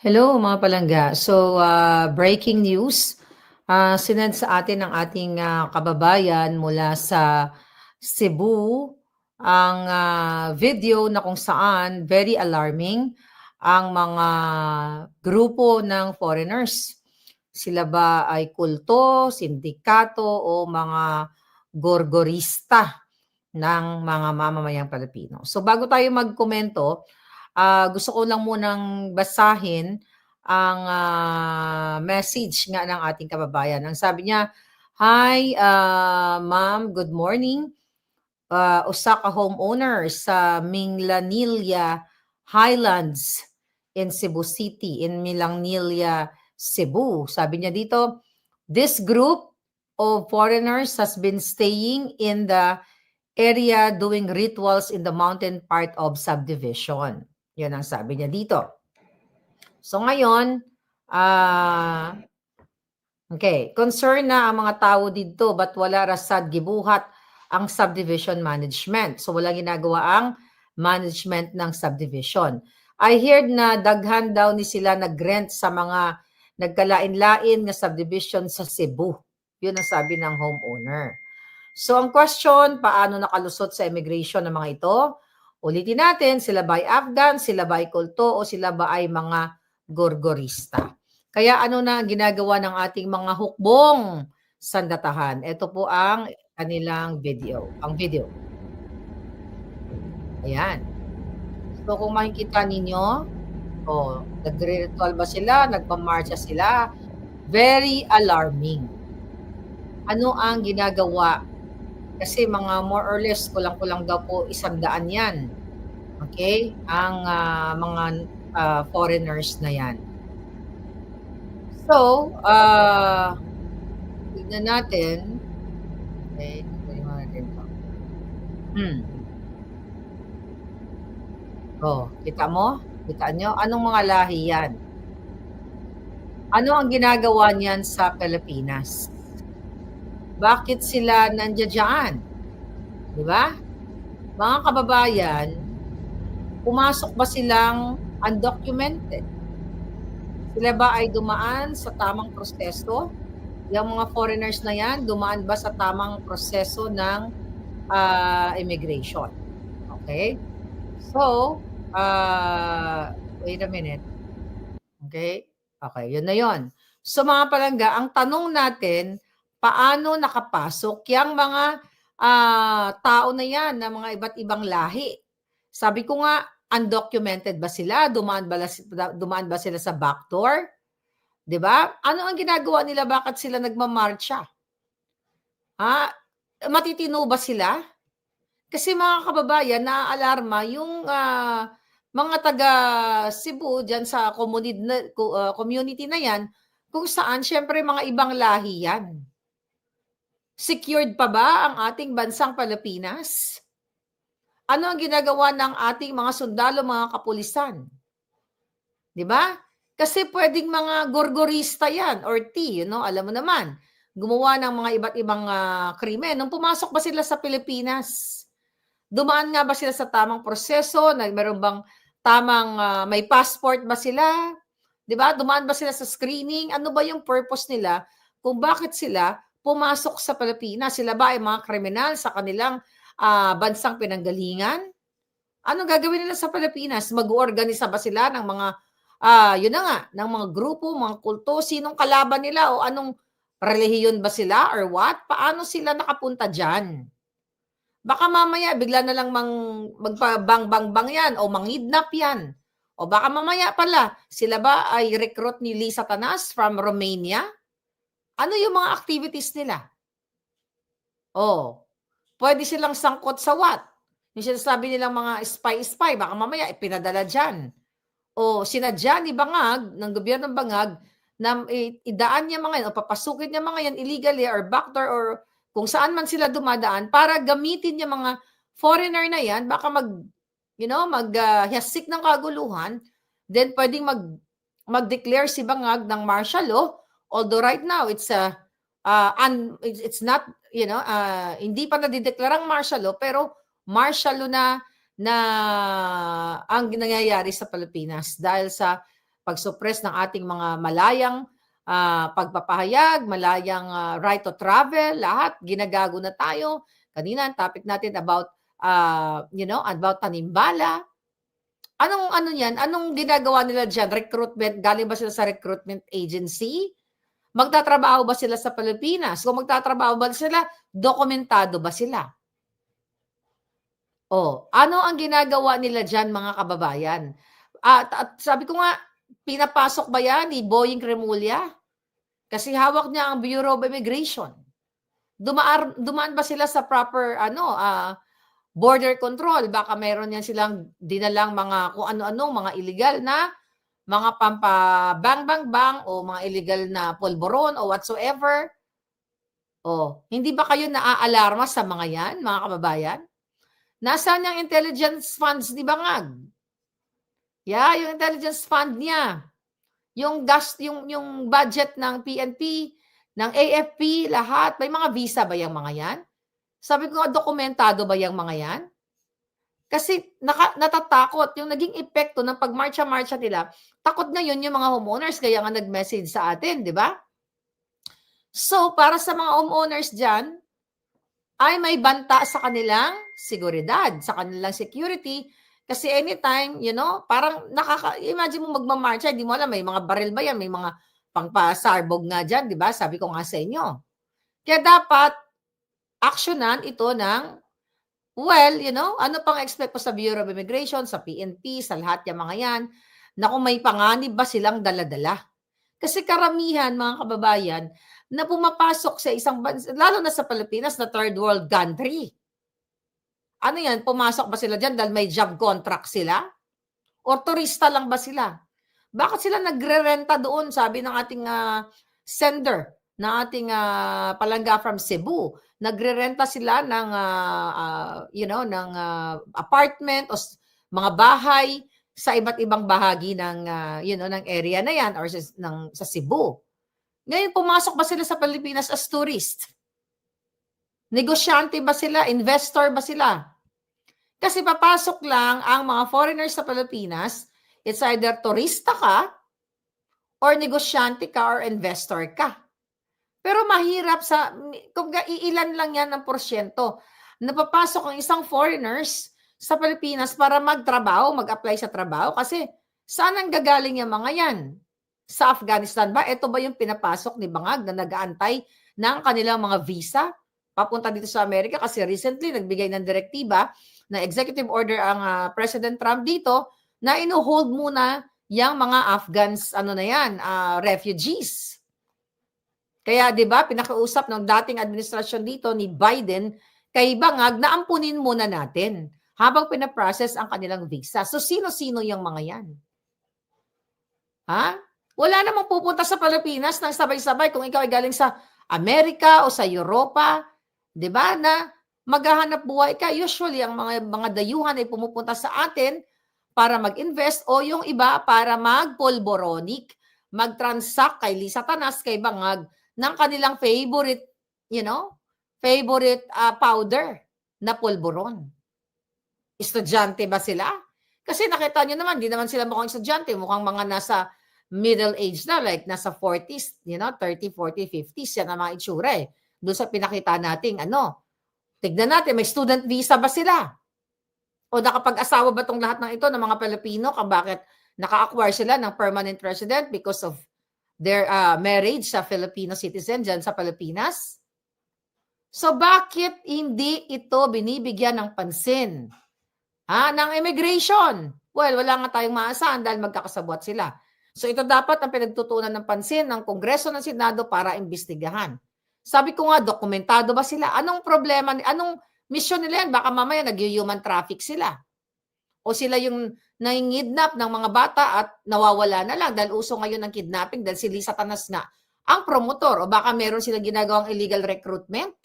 Hello mga palangga. So, ah, breaking news, ah, sinend sa atin ng ating ah, kababayan mula sa Cebu ang ah, video na kung saan very alarming ang mga grupo ng foreigners. Sila ba ay kulto, sindikato o mga gorgorista ng mga mamamayang Pilipino. So bago tayo magkomento, Ah, gusto ko lang munang basahin ang ah, message nga ng ating kababayan. Ang sabi niya, Hi, ah, ma'am, good morning. Ah, usa ka homeowner sa Minglanilla Highlands in Cebu City, in Milangnilia, Cebu. Sabi niya dito, this group of foreigners has been staying in the area doing rituals in the mountain part of subdivision. Yan ang sabi niya dito. So ngayon, ah okay, concern na ang mga tao dito but wala rasad gibuhat ang subdivision management. So wala ginagawa ang management ng subdivision. I heard na daghan daw ni sila nag-rent sa mga nagkalain-lain nga subdivision sa Cebu. Yun ang sabi ng homeowner. So ang question, paano nakalusot sa immigration ng mga ito? Ulitin natin, sila ba ay Afghan, sila ba ay kulto, o sila ba ay mga gorgorista? Kaya ano na ginagawa ng ating mga hukbong sandatahan? Ito po ang kanilang video. Ang video. Ayan. So kung makikita ninyo, oh, nagre-ritual ba sila? Nagmamarcha sila? Very alarming. Ano ang ginagawa kasi mga more or less kulang-kulang daw po isang daan yan. Okay? Ang ah, mga ah, foreigners na yan. So, uh, tignan natin. Okay, tignan natin to. Hmm. Oh, kita mo? Kita nyo? Anong mga lahi yan? Ano ang ginagawa niyan sa Pilipinas? Bakit sila nandiyan? Di ba? Mga kababayan, pumasok ba silang undocumented? Sila ba ay dumaan sa tamang proseso? Yung mga foreigners na yan, dumaan ba sa tamang proseso ng uh, immigration? Okay? So, uh, wait a minute. Okay? Okay, yun na yun. So mga palangga, ang tanong natin, paano nakapasok yung mga uh, tao na yan, na mga iba't ibang lahi? Sabi ko nga, undocumented ba sila? Dumaan ba, dumaan ba sila sa backdoor? 'Di ba? Ano ang ginagawa nila? Bakit sila nagmamarcha? Ha? Matitino ba sila? Kasi mga kababayan, naaalarma yung uh, mga taga Cebu diyan sa community na, uh, community na 'yan kung saan syempre mga ibang lahi 'yan. Secured pa ba ang ating bansang Pilipinas? Ano ang ginagawa ng ating mga sundalo, mga kapulisan? 'Di ba? Kasi pwedeng mga gorgorista 'yan or T, you know, alam mo naman. Gumawa ng mga iba't ibang uh, krimen. Nung pumasok ba sila sa Pilipinas? Dumaan nga ba sila sa tamang proseso? Na meron bang tamang uh, may passport ba sila? 'Di ba? Dumaan ba sila sa screening? Ano ba yung purpose nila kung bakit sila pumasok sa Pilipinas? Sila ba ay mga kriminal sa kanilang uh, bansang pinanggalingan? Anong gagawin nila sa Pilipinas? Mag-organisa ba sila ng mga, uh, yun na nga, ng mga grupo, mga kulto? Sinong kalaban nila o anong relihiyon ba sila or what? Paano sila nakapunta dyan? Baka mamaya bigla na lang mang magpabang-bang-bang yan o mangidnap yan. O baka mamaya pala, sila ba ay recruit ni Lisa Tanas from Romania? Ano yung mga activities nila? Oh, Pwede silang sangkot sa what? Yung sinasabi nilang mga spy-spy, baka mamaya ipinadala dyan. O sinadya ni Bangag, ng gobyerno ng Bangag, na idaan niya mga yan, o papasukin niya mga yan illegally or backdoor or kung saan man sila dumadaan para gamitin niya mga foreigner na yan, baka mag, you know, mag uh, hasik ng kaguluhan, then pwedeng mag mag-declare si Bangag ng martial law, although right now it's a uh, un, it's, it's not you know, uh, hindi pa nadideklarang martial law, pero martial law na na ang nangyayari sa Pilipinas dahil sa pag-suppress ng ating mga malayang ah, pagpapahayag, malayang ah, right to travel, lahat ginagago na tayo. Kanina ang topic natin about ah, you know, about tanimbala. Anong ano yan? Anong ginagawa nila diyan? Recruitment, galing ba sila sa recruitment agency? Magtatrabaho ba sila sa Pilipinas? Kung magtatrabaho ba sila, dokumentado ba sila? Oh, ano ang ginagawa nila diyan mga kababayan? At, at sabi ko nga, pinapasok ba yan ni Boying Remulla? Kasi hawak niya ang Bureau of Immigration. Dumaan, dumaan ba sila sa proper ano ah, border control? Baka meron yan silang dinalang mga kung ano-ano, mga illegal na mga pampa bang bang bang o mga illegal na polvoron o whatsoever. Oh, hindi ba kayo naaalarma sa mga yan, mga kababayan? Nasaan yung intelligence funds ni Bangag? Yeah, yung intelligence fund niya. Yung gas, yung, yung budget ng PNP, ng AFP, lahat. May mga visa ba yung mga yan? Sabi ko dokumentado ba yung mga yan? Kasi naka, natatakot. Yung naging epekto ng pagmarcha-marcha nila, takot ngayon yung mga homeowners, kaya nga nag-message sa atin, di ba? So, para sa mga homeowners dyan, ay may banta sa kanilang seguridad, sa kanilang security, kasi anytime, you know, parang nakaka, imagine mo magmamarcha, hindi mo alam, may mga baril ba yan, may mga pangpasarbog nga dyan, di ba? Sabi ko nga sa inyo. Kaya dapat, aksyonan ito ng, well, you know, ano pang expect po sa Bureau of Immigration, sa PNP, sa lahat yung mga yan, na kung may panganib ba silang daladala. Kasi karamihan, mga kababayan, na pumapasok sa isang bansa, lalo na sa Pilipinas, na third world country. Ano yan, pumasok ba sila dyan dahil may job contract sila? O turista lang ba sila? Bakit sila nagre-renta doon, sabi ng ating ah, sender, ng ating ah, palangga from Cebu. Nagre-renta sila ng, ah, ah, you know, ng ah, apartment o mga bahay sa iba't ibang bahagi ng, ah, you know, ng area na yan or sa, ng, sa Cebu. Ngayon, pumasok ba sila sa Pilipinas as tourist? Negosyante ba sila? Investor ba sila? Kasi papasok lang ang mga foreigners sa Pilipinas, it's either turista ka, or negosyante ka, or investor ka. Pero mahirap sa, kung iilan lang yan ng porsyento, napapasok ang isang foreigners sa Pilipinas para magtrabaho, mag-apply sa trabaho. Kasi saan ang gagaling yung mga yan? Sa Afghanistan ba? Ito ba yung pinapasok ni Bangag na nag-aantay ng kanilang mga visa? Papunta dito sa Amerika kasi recently nagbigay ng direktiba na executive order ang ah, President Trump dito na ino-hold muna yung mga Afghans ano na yan, ah, refugees. Kaya 'di ba, pinakausap ng dating administrasyon dito ni Biden kay Bangag na ampunin muna natin habang pinaprocess ang kanilang visa. So sino-sino yung mga yan? Ha? Wala namang pupunta sa Pilipinas ng sabay-sabay kung ikaw ay galing sa Amerika o sa Europa, 'di ba? Na maghahanap buhay ka. Usually ang mga mga dayuhan ay pumupunta sa atin para mag-invest o yung iba para magpolboronic, mag-transact kay Lisa Tanas, kay Bangag ng kanilang favorite, you know, favorite ah, powder na polboron. Estudyante ba sila? Kasi nakita nyo naman, di naman sila mukhang estudyante, mukhang mga nasa middle age na, like nasa 40s, you know, 30, 40, 50s, yan ang mga itsura eh. Doon sa pinakita nating ano, tignan natin, may student visa ba sila? O nakapag-asawa ba tong lahat ng ito ng mga Pilipino? Kung bakit naka-acquire sila ng permanent resident because of their uh, marriage sa Filipino citizen dyan sa Pilipinas? So bakit hindi ito binibigyan ng pansin? Ha? Ng immigration. Well, wala nga tayong maasahan dahil magkakasabwat sila. So ito dapat ang pinagtutunan ng pansin ng Kongreso ng Senado para imbestigahan. Sabi ko nga, dokumentado ba sila? Anong problema, anong mission nila yan? Baka mamaya nag-human traffic sila. O sila yung nangingidnap ng mga bata at nawawala na lang dahil uso ngayon ng kidnapping dahil si Lisa Tanas nga ang promotor. O baka meron silang ginagawang illegal recruitment.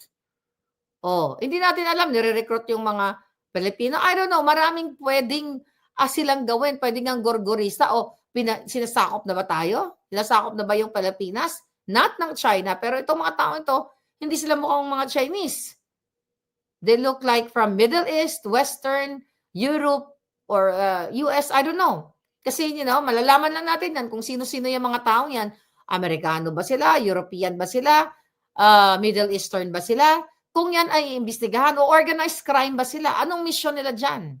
O, hindi natin alam, nire-recruit yung mga Pilipino. I don't know, maraming pwedeng ah, silang gawin. Pwedeng ang gorgorista o pina, sinasakop na ba tayo? Sinasakop na ba yung Pilipinas? Not ng China, pero itong mga tao ito, hindi sila mukhang mga Chinese. They look like from Middle East, Western, Europe, or uh, US, I don't know. Kasi, you know, malalaman lang natin yan kung sino-sino yung mga taong yan. Amerikano ba sila? European ba sila? Ah, Middle Eastern ba sila? Kung yan ay imbestigahan o organized crime ba sila? Anong mission nila dyan?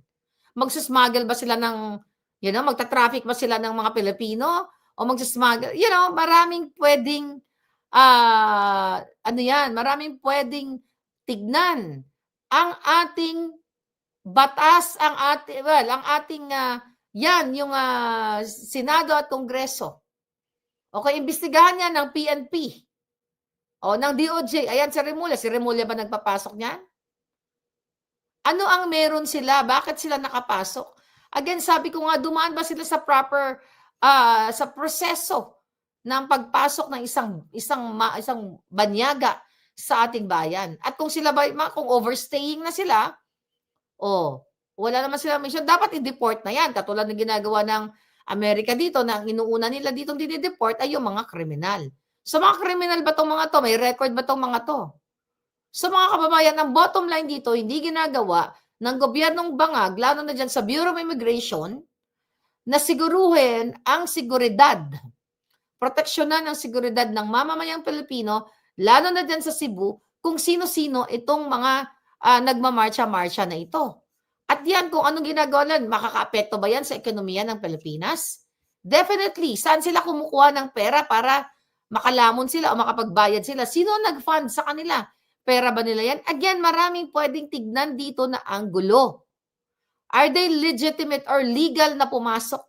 Magsasmuggle ba sila ng, you know, magta-traffic ba sila ng mga Pilipino? O magsasmuggle? You know, maraming pwedeng, ah, ano yan, maraming pwedeng tignan. Ang ating batas, ang ating, well, ang ating, ah, yan, yung ah, Senado at Kongreso. Okay, imbestigahan yan ng PNP. O, ng DOJ. Ayan, si Remulla. Si Remulla ba nagpapasok niyan? Ano ang meron sila? Bakit sila nakapasok? Again, sabi ko nga, dumaan ba sila sa proper, ah, sa proseso ng pagpasok ng isang isang ma, isang banyaga sa ating bayan. At kung sila ba kung overstaying na sila, oh, wala naman silang mission, dapat i-deport na 'yan. Katulad ng ginagawa ng Amerika dito na ang inuuna nila dito dinideport ay yung mga kriminal. So mga kriminal ba tong mga to? May record ba tong mga to? So mga kababayan, ang bottom line dito, hindi ginagawa ng gobyernong bangag, lalo na dyan sa Bureau of Immigration, na siguruhin ang seguridad, proteksyonan ang seguridad ng mamamayang Pilipino, lalo na dyan sa Cebu, kung sino-sino itong mga ah, nagmamarcha-marcha na ito. At yan, kung anong ginagawa lang, makakaapekto ba yan sa ekonomiya ng Pilipinas? Definitely. Saan sila kumukuha ng pera para makalamon sila o makapagbayad sila? Sino nag-fund sa kanila? Pera ba nila yan? Again, maraming pwedeng tignan dito na anggulo. Are they legitimate or legal na pumasok?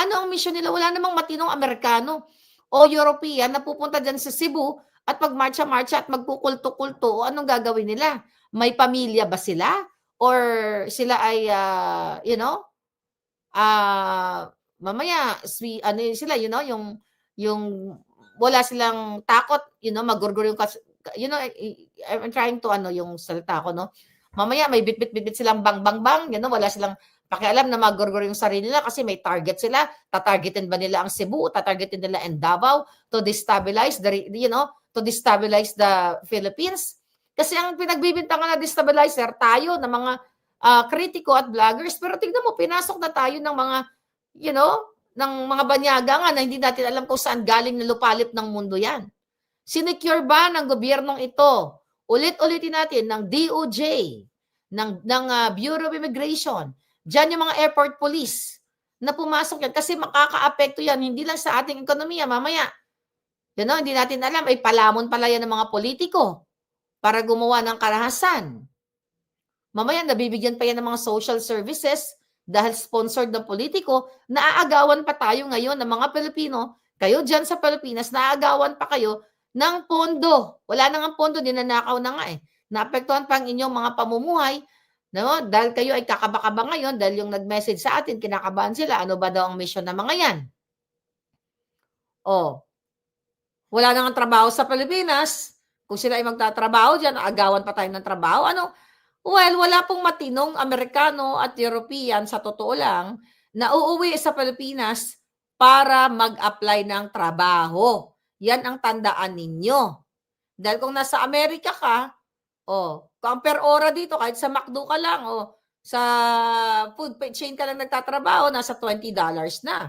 Ano ang mission nila? Wala namang matinong Amerikano o European na pupunta dyan sa Cebu at magmarcha-marcha at magkukulto-kulto anong gagawin nila? May pamilya ba sila? Or sila ay, ah, you know, ah, mamaya, swi, ano sila, you know, yung, yung wala silang takot, you know, magurgur yung, you know, I- I- I'm trying to, ano, yung salita ko, no? Mamaya, may bit-bit-bit silang bang-bang-bang, you know, wala silang pakialam na magurgur yung sarili nila kasi may target sila. Tatargetin ba nila ang Cebu? Tatargetin nila ang Davao to destabilize the, you know, to destabilize the Philippines? Kasi ang pinagbibintangan na destabilizer, tayo na mga ah, kritiko at vloggers, pero tignan mo, pinasok na tayo ng mga, you know, ng mga banyaga nga na hindi natin alam kung saan galing na lupalip ng mundo yan. Sinecure ba ng gobyernong ito? Ulit-ulitin natin ng DOJ, ng, ng ah, Bureau of Immigration, dyan yung mga airport police na pumasok yan kasi makakaapekto yan hindi lang sa ating ekonomiya mamaya. You know, hindi natin alam, ay palamon pala yan ng mga politiko para gumawa ng karahasan. Mamaya nabibigyan pa yan ng mga social services dahil sponsored ng politiko, naaagawan pa tayo ngayon ng mga Pilipino, kayo dyan sa Pilipinas, naaagawan pa kayo ng pondo. Wala na nga pondo, dinanakaw na nga eh. Naapektuhan pa ang inyong mga pamumuhay, no? dahil kayo ay kakaba-kaba ngayon, dahil yung nag-message sa atin, kinakabahan sila, ano ba daw ang mission ng mga yan? Oh, wala na nga trabaho sa Pilipinas, kung sila ay magtatrabaho dyan, agawan pa tayo ng trabaho, ano? Well, wala pong matinong Amerikano at European sa totoo lang na uuwi sa Pilipinas para mag-apply ng trabaho. Yan ang tandaan ninyo. Dahil kung nasa Amerika ka, oh, kung per ora dito, kahit sa McDo ka lang, oh, sa food chain ka lang nagtatrabaho, nasa $20 na.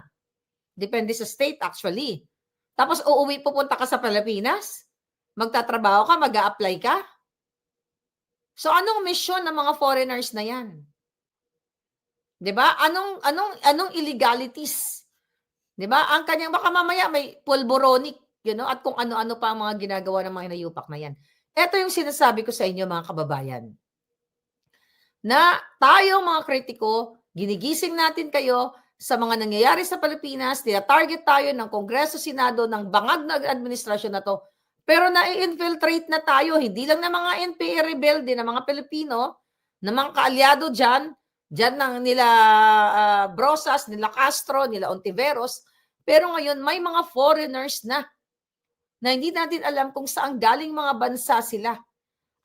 Depende sa state actually. Tapos uuwi, pupunta ka sa Pilipinas, magtatrabaho ka, mag apply ka. So anong mission ng mga foreigners na 'yan? 'Di ba? Anong anong anong illegalities? 'Di ba? Ang kanyang baka mamaya may pulboronic, you know, at kung ano-ano pa ang mga ginagawa ng mga hinayupak na 'yan. Ito yung sinasabi ko sa inyo mga kababayan. Na tayo mga kritiko, ginigising natin kayo sa mga nangyayari sa Pilipinas, tina-target tayo ng Kongreso, Senado, ng bangag na administrasyon na to pero na-infiltrate na tayo, hindi lang ng mga NPA rebelde, ng mga Pilipino, ng mga kaalyado dyan, dyan ng nila ah, Brosas, nila Castro, nila Ontiveros. Pero ngayon, may mga foreigners na, na hindi natin alam kung saan galing mga bansa sila.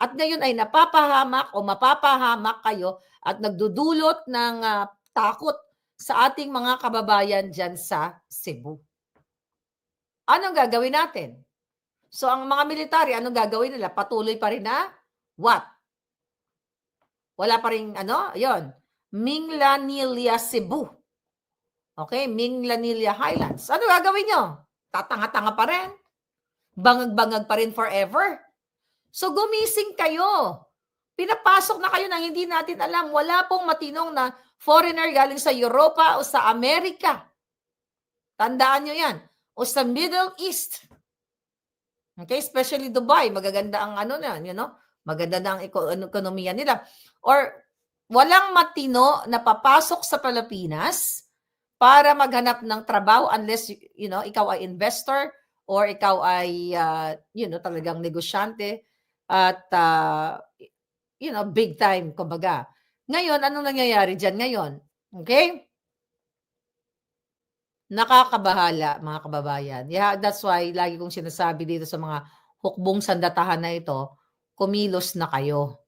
At ngayon ay napapahamak o mapapahamak kayo at nagdudulot ng ah, takot sa ating mga kababayan dyan sa Cebu. Anong gagawin natin? So ang mga military, anong gagawin nila? Patuloy pa rin na what? Wala pa rin ano? Yon. Mingla Nilia Cebu. Okay, Minglanilla Highlands. Ano gagawin nyo? Tatanga-tanga pa rin? Bangag-bangag pa rin forever? So gumising kayo. Pinapasok na kayo ng hindi natin alam. Wala pong matinong na foreigner galing sa Europa o sa Amerika. Tandaan nyo yan. O sa Middle East. Okay, especially Dubai. Magaganda ang ano na, you know? Maganda na ang ano, ekonomiya nila. Or walang matino na papasok sa Pilipinas para maghanap ng trabaho unless you know, ikaw ay investor or ikaw ay uh, you know, talagang negosyante at uh, you know, big time kumbaga. Ngayon, anong nangyayari diyan ngayon? Okay? Nakakabahala, mga kababayan. Yeah, that's why lagi kong sinasabi dito sa mga hukbong sandatahan na ito, kumilos na kayo.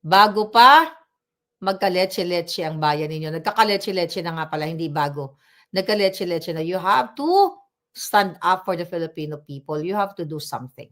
Bago pa magkaletse-letse ang bayan ninyo. Nagkakaletse-letse na nga pala, hindi bago. Nagkaletse-letse na. You have to stand up for the Filipino people. You have to do something.